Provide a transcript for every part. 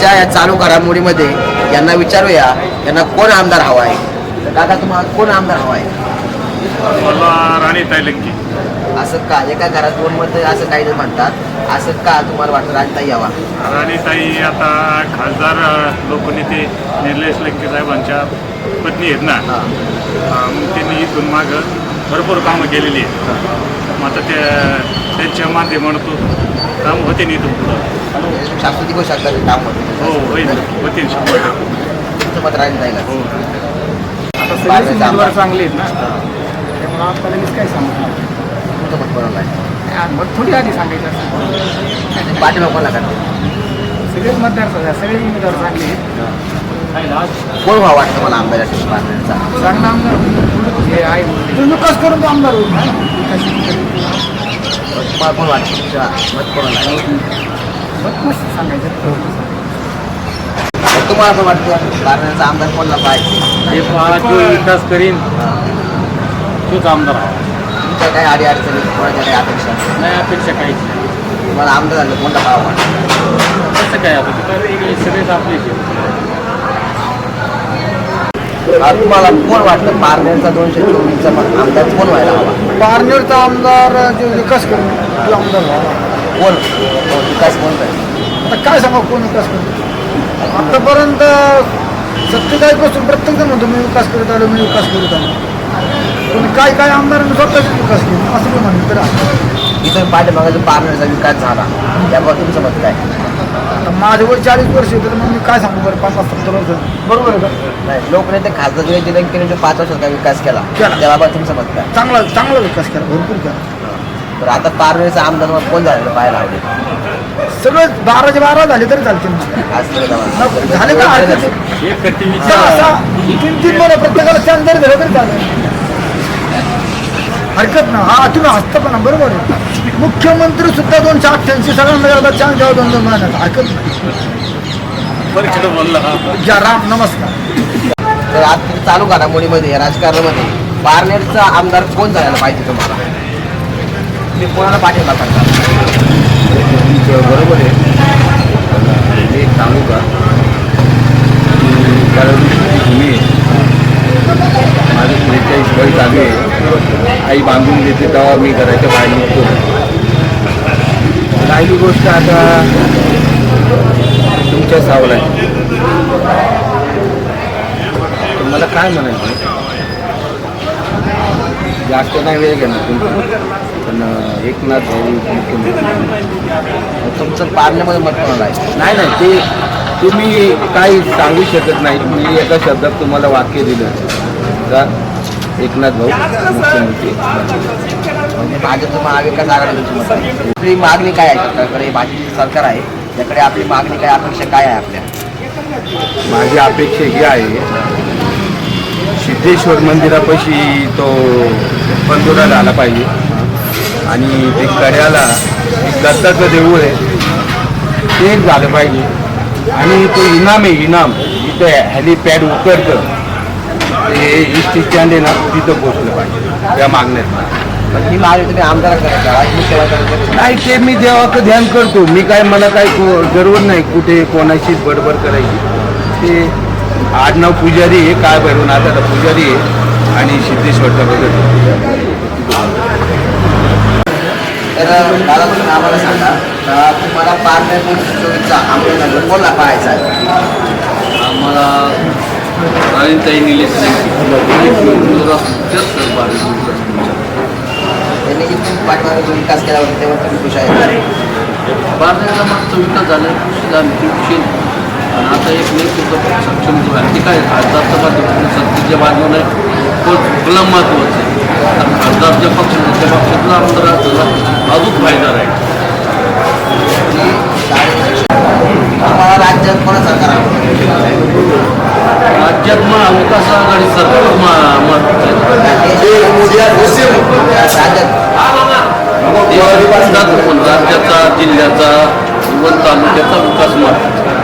आजच्या या चालू घडामोडीमध्ये यांना विचारूया यांना कोण आमदार हवा आहे? तर दादा तुम्हाला कोण आमदार हवा आहे? मला राणी तायलंकी असं का? एका घरात दोन मत असं काही जण म्हणतात असं का तुम्हाला वाटतं? राजताई यावा. राणीताई आता खासदार अ, लोकनेते निर्लेश लंके साहेबांच्या पत्नी आहेत ना. अ, मग त्यांनी इथून मागं भरपूर कामं केलेली आहेत. मग आता त्या त्यांच्या माध्यमातून काम होते नाही इथून पुढं. शास्त्रज्ञ गोष्ट शकतात काम होतं. हो. तुमचं मत राजताई का हो. आता चांगले आहेत ना? त्यामुळे आता लगेच काय सांगू तुमचं मत आहे मग थोडी आधी सांगायचं पाठिंबा कोणाला करतो सगळेच मतदार सगळे सगळे उमेदवार चांगले आहेत. कोण व्हावं वाटतं मला आमदार चांगला आमदार. हे आहे. विकास करून तो आमदार होईल तुम्हाला कोण वाटतं? तुमच्या मत कोणाला? मस्त सांगायचं तुम्हाला पण वाटतं आमदार कोणाला पाहिजे जे पहा जो विकास करीन. तोच आमदार तुमच्या काही अडी अडचणी कोणाच्या काही अपेक्षा? नाही अपेक्षा काहीच नाही. तुम्हाला आमदार झालं कोणता वाटतं? कसं काय आता? ते काय वेगळे सगळेच तुम्हाला कोण वाटतं पार्लरचा दोनशे चोवीसचा आमदार कोण व्हायला हवा? पारनेरचा आमदार जो विकास करून तो आमदार व्हावा. कोण? विकास कोण करेल आता काय सांगा कोण विकास करतो आतापर्यंत सत्तेचाळीसपासून प्रत्येक जण म्हणतो मी विकास करत आलो मी विकास करत आलो. पण काय काय आमदारांनी स्वतःच विकास केला असं पण म्हणलं तर आहे. इथून पाठीमागाचा पार्लरचा विकास झाला. याबाबत तुमचं मत काय? आता माझं वय चाळीस वर्ष आहे, तर मग मी काय सांगू बरं पाच पाच सत्तर वर्ष बरोबर आहे का? नाही लोकनेते खासदार जुने दिलं की पाच वर्षात काय विकास केला? केला. त्याबाबत तुमचं मत काय? चांगला चांगला विकास केला भरपूर केला. तर आता पार्लरचा आमदार मग कोण झालेलं पाहायला आवडेल? सगळं बाराचे बारा झाले तरी चालते ना आज तरी जाऊ. नको, झाले का तीन तीन मला प्रत्येकाला चान्स जरी दिला तरी चालेल. हरकत ना हा तुम्ही हसता पण आहे, बरोबर आहे. मुख्यमंत्री सुद्धा दोनशे अठ्ठ्याऐंशी सगळ्यांना एकदा चान्स द्यावा दोन दोन महिन्यात हरकत नाही. जय राम नमस्कार. तर आज तुम्ही चालू घडामोडीमध्ये राजकारणामध्ये. पार्लरचा आमदार कोण झालेला पाहिजे तुम्हाला? ते कोणाला पाठिंबा करता? बरोबर आहे. पण मी सांगू का? कारण मी माझं त्रेचाळीस वय चालू आहे आई बांधून देते तेव्हा मी घराच्या बाहेर निघतो. राहिली गोष्ट आता तुमच्या सावला मला काय म्हणायचं? जास्त नाही वेळ घेणार तुमचं एकनाथ भाऊ मुख्यमंत्री तुमचं पार्लरमध्ये मत कोणाला आहे? नाही नाही ते तुम्ही काही सांगू शकत नाही. मी एका शब्दात तुम्हाला वाक्य दिलं. का? एकनाथ भाऊ मुख्यमंत्री. भाजपचं महाविकास आघाडी. आपली मागणी काय आहे? सरकारकडे भाजपचं सरकार आहे. त्याकडे आपली मागणी काय अपेक्षा काय आहे आपल्या? माझी अपेक्षा ही आहे सिद्धेश्वर मंदिरापाशी तो बंदुरा झाला पाहिजे. आणि ते कड्याला एक दत्ताचं देऊळ आहे. ते झालं पाहिजे. आणि तो इनाम आहे इनाम. इथे हॅलिपॅड उतरतं ते इस्ट स्टँड आहे ना तिथं पोचलं पाहिजे. त्या मागण्यात. ही तुम्ही आमदार नाही ते मी देवाचं ध्यान करतो. मी काय मला काय जरूर नाही कुठे कोणाशी बडबड करायची. ते आडनाव पुजारी आहे काय भरून आता पुजारी आहे. आणि सिद्धेश्वरचा बघत तर दादा तुम्ही आम्हाला सांगा. तुम्हाला दोनशे चोवीसचा आमदार कोणला पाहायचा आहे? आम्हाला निलेश त्यांनी इथून पाठीमागे विकास केला होता तेव्हा तुम्ही खुश आहे बारण्याचा मागचा विकास झाला कृषी झाली कृषी आणि आता एक नेतृत्व सक्षम जो आहे. ते काय खासदारच्या माध्यमातून सत्तेच्या बाजूने तो गुलाम महत्वाचं आहे कारण खासदार ज्या पक्षाचा त्या पक्षातला आमदार झाला अजून फायदा राहील. आम्हाला राज्यात कोणा सरकार राज्यात महाविकास आघाडी सरकार मा- राज्याचा जिल्ह्याचा वन तालुक्याचा विकास महत्त्वाचा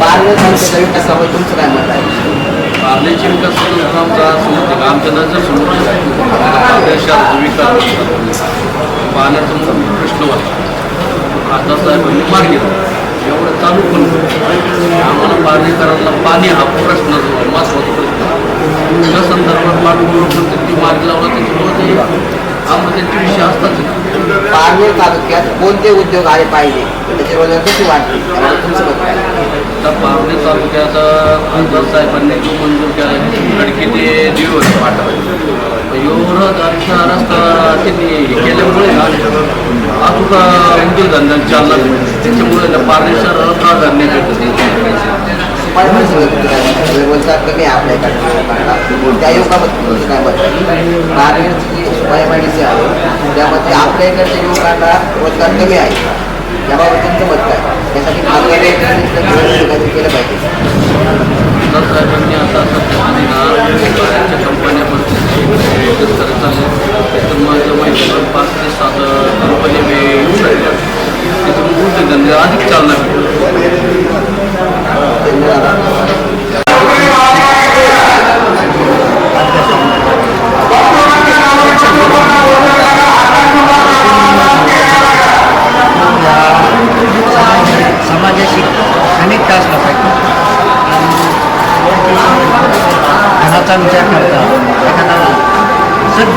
पार्लर संस्थेचा विकासावर तुमचं काय मत आहे? पार्लेची विकास करून आमचा समोर आमच्या नजर समोर देशात विकास पाण्याचा मोठा प्रश्न होता. खासदारसाहेबांनी मार्गी लावला. एवढं चालू पण आम्हाला पाणीकरांना पाणी हा प्रश्न महत्त्वाचा प्रश्न त्या संदर्भात मार्ग पण ती मार्ग लावला त्याच्यामुळे ते आम्हाला त्यांचे विषय असतात पारनेर तालुक्यात कोणते उद्योग आले पाहिजे? त्याच्यावर कशी वाटते तुमचं मत काय? तर पारनेर तालुक्यात खासदार साहेबांनी जो मंजूर केला खडकी ते दिवस वाटत एवढं रस्ता त्यांनी केल्यामुळे ना अजून उद्योगधंदा चालला त्याच्यामुळे पारनेर पारणे शहराला प्राधान्य भेटतं सुपारी पण सगळं कमी आपल्या त्या युवकामध्ये काय मत आहे जी आहे त्यामध्ये आपल्या इकडच्या युवकांना रोजगार कमी आहे याबाबत तुमचं मत काय त्यासाठी मार्गदर्शन केलं पाहिजे साहेबांनी आता सध्यामध्ये बाहेरच्या कंपन्या पण माझं माहिती पाच ते सहा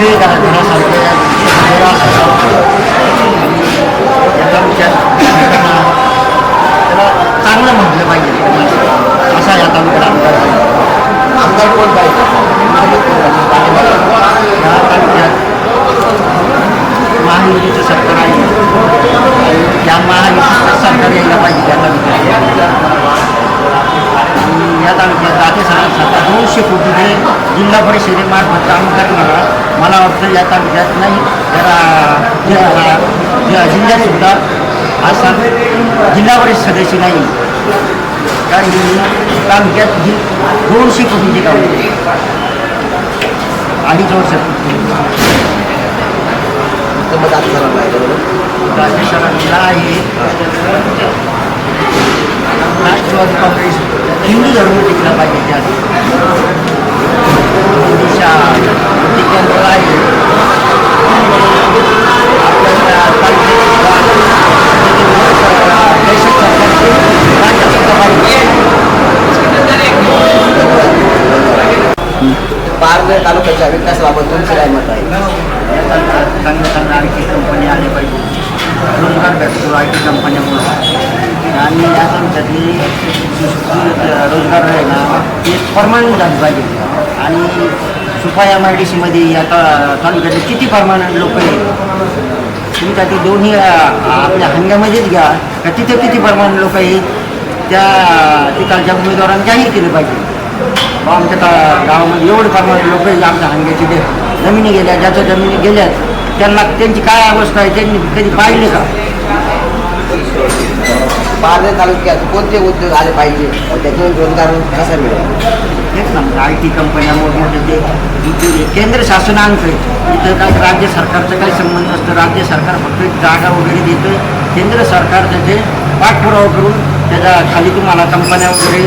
सभ्य घरा घरासारखं घर असावं. याचा विचार करताना त्याला चांगलं म्हटलं पाहिजे असा या तालुक्याला आमदार पाहिजे. आमदार कोण पाहिजे या तालुक्यात महायुतीचं सरकार आहे आणि या महायुतीचं सरकार यायला पाहिजे त्या तालुक्यात आणि या तालुक्यात राजे सरकार दोनशे कोटी हे जिल्हा परिषदेमार्फत काम करणारा मला वाटतं या तालुक्यात नाही जरा जि- जिल्ह्यात सुद्धा असा जिल्हा परिषद सदस्य नाही. कारण तालुक्यात ही दोनशे कोटीची काम अडीच वर्ष तुमचं मत आता झालं पाहिजे बरोबर? राज्य सरकारला आहे. राष्ट्रवादी काँग्रेस हिंदू धर्म टिकला पाहिजे त्यात दिशा केंद्र आहे आपल्या तालुक्यात देशात सरकारचे राज्यासत्ता पाहिजे पारनेर तालुक्याच्या विकासाबाबत तुमचं काय मत आहे चांगल्या चांगल्या आय टी कंपनी आल्या पाहिजे रोजगार भेटतो आय टी कंपन्यामुळे आणि या तालुक्यातली रोजगार आहे ना ते परमानंट झालं पाहिजे आणि सुपा एम आय डी सीमध्ये आता तालुक्यातले किती प्रमाणात लोक आहेत? तुम्ही का ती दोन्ही आपल्या हंग्यामध्येच घ्या. का तिथे किती प्रमाण लोक आहेत? त्या तिकडच्या उमेदवारांनी जाहीर केलं पाहिजे. बा आमच्या गावामध्ये एवढे प्रमाण लोक आहेत आमच्या हंग्याची जे जमिनी गेल्या ज्याच्या जमिनी गेल्यात त्यांना त्यांची काय अवस्था आहे त्यांनी कधी पाहिले का? पारनेर तालुक्यात कोणते उद्योग आले पाहिजे त्यातून रोजगार कसा मिळेल तेच ना आय टी कंपन्या मोठमोठे ते उद्योग. केंद्र शासन आणतंय इथं काय राज्य सरकारचा काही संबंध नसतो राज्य सरकार फक्त जागा वगैरे देतं केंद्र सरकार त्याचे पाठपुरावा करून त्याच्याखाली तुम्हाला कंपन्या वगैरे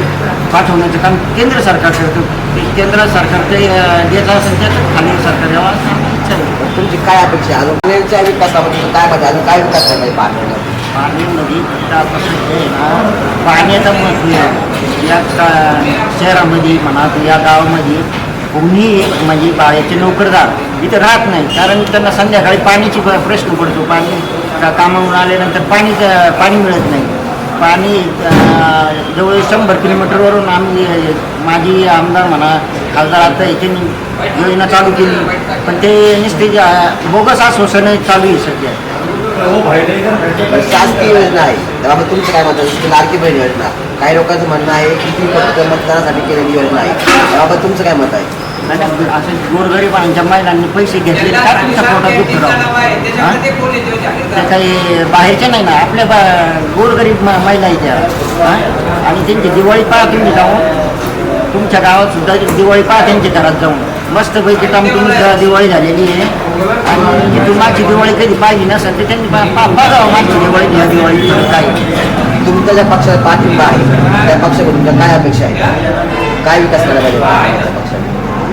पाठवण्याचं काम केंद्र सरकार करतं केंद्र सरकारचे देत असेल त्याचं खाली सरकार यावं असं इच्छा आहे तुमची काय अपेक्षा? अजून काय मत आहे? अजून काय विकास करायला पाहिजे पाण्यामध्ये फक्त आता ना पाण्याचं महत्त्व आहे. या का शहरामध्ये म्हणा तर या गावामध्ये कोणी म्हणजे बाळ्याचे नोकरदार इथं राहत नाही. कारण त्यांना संध्याकाळी पाण्याची प्रश्न पडतो. पाणी का कामावरून आल्यानंतर पाणी पाणी मिळत नाही. पाणी जवळ शंभर किलोमीटरवरून आम्ही माझी आमदार म्हणा खासदार आता त्यांनी योजना चालू केली. पण ते नुसते बोगस आश्वासन चालू आहे सध्या. शासकीय योजना आहे. त्याबाबत तुमचं काय मत आहे? जसं की लाडकी बहीण योजना. काही लोकांचं म्हणणं आहे की ती फक्त मतदानासाठी केलेली योजना आहे. त्याबाबत तुमचं काय मत आहे? आणि असं गोरगरिबांच्या महिलांनी पैसे घेतले तर काय तुमच्या पोटात दुःख राहू त्या काही बाहेरच्या नाही ना आपल्या बा गोरगरीब म- महिला आहेत त्या. हा? आणि त्यांची दिवाळी पहा तुम्ही जाऊन. तुमच्या गावात सुद्धा दिवाळी पहा त्यांच्या घरात जाऊन. मस्तपैकी काम तुम्ही ग- दिवाळी झालेली आहे. आणि तुम्ही माझी दिवाळी कधी पाहिली नसेल तर त्यांनी बघावं माझी दिवाळी ह्या दिवाळी काय तुमचा ज्या पक्षाचा पाठिंबा आहे. त्या पक्षाकडून तुमच्या काय अपेक्षा आहेत? काय विकास करायला पाहिजे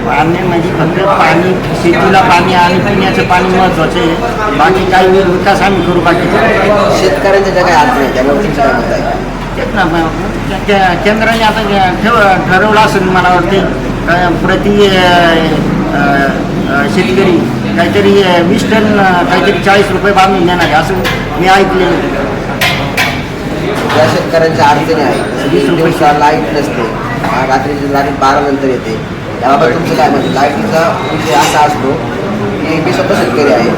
पाणी म्हणजे फक्त पाणी शेतीला पाणी आणि पिण्याचं पाणी महत्वाचं आहे. बाकी काही विकास आम्ही करू बाकी. शेतकऱ्यांच्या ज्या काही अडचणी आहेत त्यामुळे तुमचं काय मत आहे तेच ना केंद्राने आता ठेव ठरवलं असेल मला वाटते प्रति शेतकरी काहीतरी वीस टन काहीतरी चाळीस रुपये बांधून देणार आहे असं मी ऐकलेलं. ज्या शेतकऱ्यांच्या अडचणी आहेत वीस दिवसा लाइट नसते रात्रीची लाइट बारा नंतर येते. त्याबाबत तुमचं काय म्हणजे लाईटीचा विषय असा असतो की मी स्वतः शेतकरी आहे.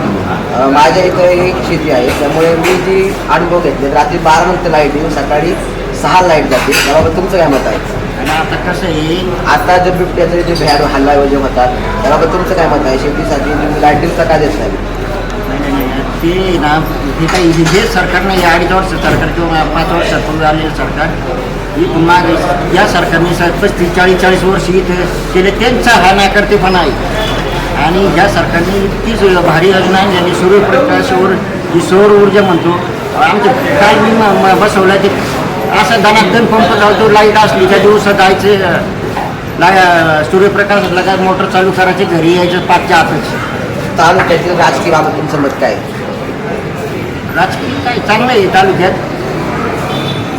माझ्या इथं एक शेती आहे त्यामुळे मी जी अनुभव घेतले रात्री बारा नंतर लाइट येऊन सकाळी सहा लाइट जाते. त्याबाबत तुमचं काय मत आहे? आणि आता कसं आहे आता जे बिबट्याचे जे भ्याड हल्ला वगैरे होतात त्याबाबत तुमचं काय मत आहे? शेतीसाठी तुम्ही लाइट दिवसा का देत नाही? नाही, नाही. ते ना हे काही हे हे सरकार नाही हे अडीच वर्ष सरकार किंवा पाच वर्षापूर्वी आलेलं सरकार इथून मागे या सरकारने पस्तीस चाळीस चाळीस वर्ष इथं केले त्यांचा हा नाकारतेपणा आहे. आणि या सरकारने इतकीच भारी योजना आहे ज्यांनी सूर्यप्रकाशावर जी सौर ऊर्जा म्हणतो आमच्या काय म- बसवलं ते असं दनादन पंप चालतो लाइट असली त्या दिवसात जायचं ला सूर्यप्रकाश लगात मोटर चालू करायची घरी यायचं पाचच्या आतच तालुक्यातील राजकीय बाबत तुमचं मत काय आहे? राजकीय काय चांगलं आहे तालुक्यात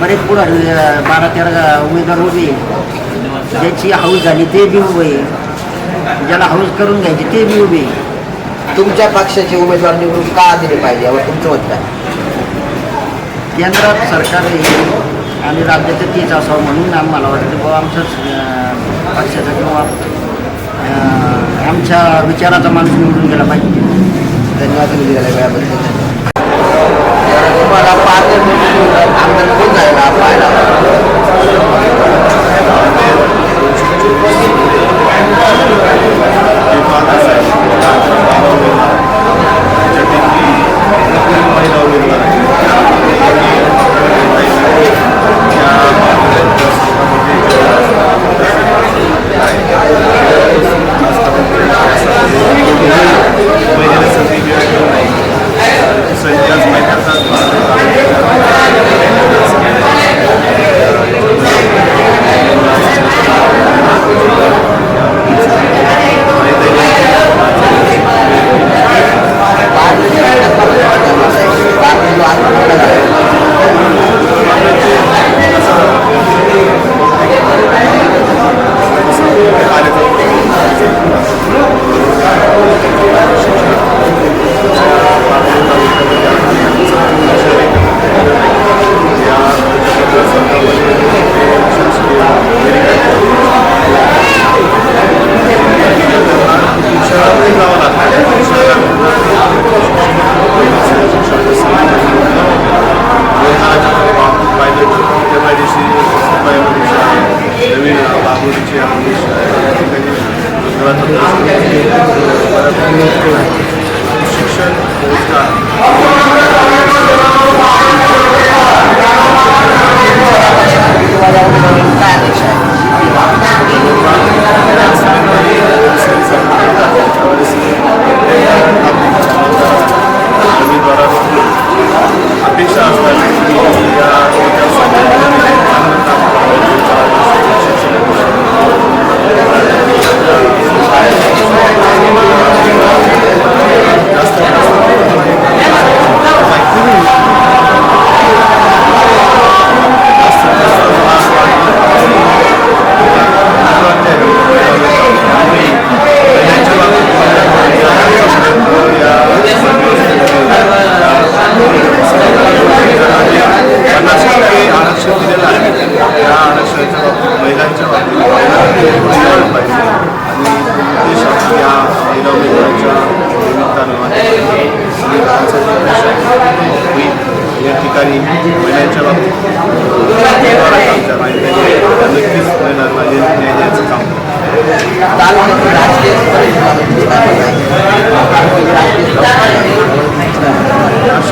बरेच पुढारी अं, बारा तेरा उमेदवार उभे आहे. ज्याची हाऊस झाली ते बी उभे आहे. ज्याला हाऊस करून घ्यायची ते बी उभे आहे. तुमच्या पक्षाचे उमेदवार निवडून का दिले पाहिजे यावर तुमचं मत काय केंद्रात सरकार आणि राज्याचं तेच असावं म्हणून आम्हाला वाटतं बाबा आमचंच अं, पक्षाचा किंवा आमच्या विचाराचा माणूस निवडून गेला पाहिजे. धन्यवाद तुम्ही दिलेल्या वेळाबद्दल. तुम्हाला पाच आमदार कोण जायला पाहायला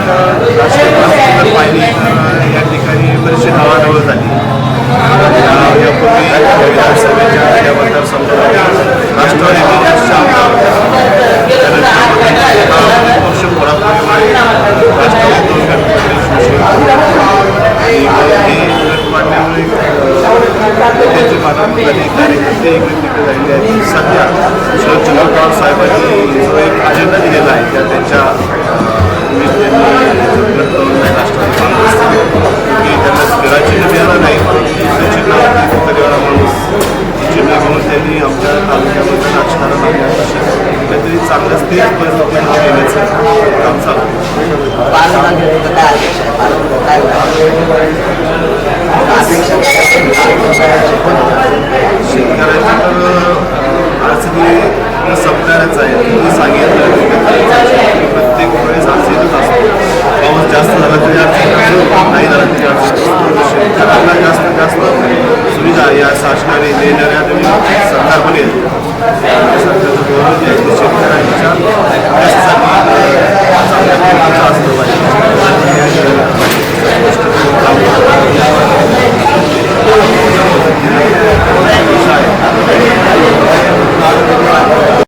परिस्थिती राष्ट्र राष्ट्रीय पाहिली तर या ठिकाणी बरीचशी ढवळाढवळ झाली या- यापूर्वी विधानसभेच्या या मतदारसंघात राष्ट्रवादी काँग्रेसच्या आमदार त्यानंतर पक्ष फोडाफोडीमुळे राष्ट्रवादी दोन गट पडले, शिवसेना आणि मग हे गट पाडल्यामुळे त्याचे बारामती कार्यकर्ते इकडे तिकडे झालेले आहेत सध्या शरदचंद्र पवार साहेबांनी खर्च आहे. तुम्ही सांगितलं प्रत्येक वेळेस असेलच असतो. पाऊस जास्त झाला तरी अडचण नाही. झाला तरी अडचण शेतकऱ्यांना जास्तीत जास्त सुविधा या शासनाने देणाऱ्या तुम्ही सरकार बनेल सरकारचं धोरण जे आहे ते शेतकऱ्यांच्या चांगल्या असलं पाहिजे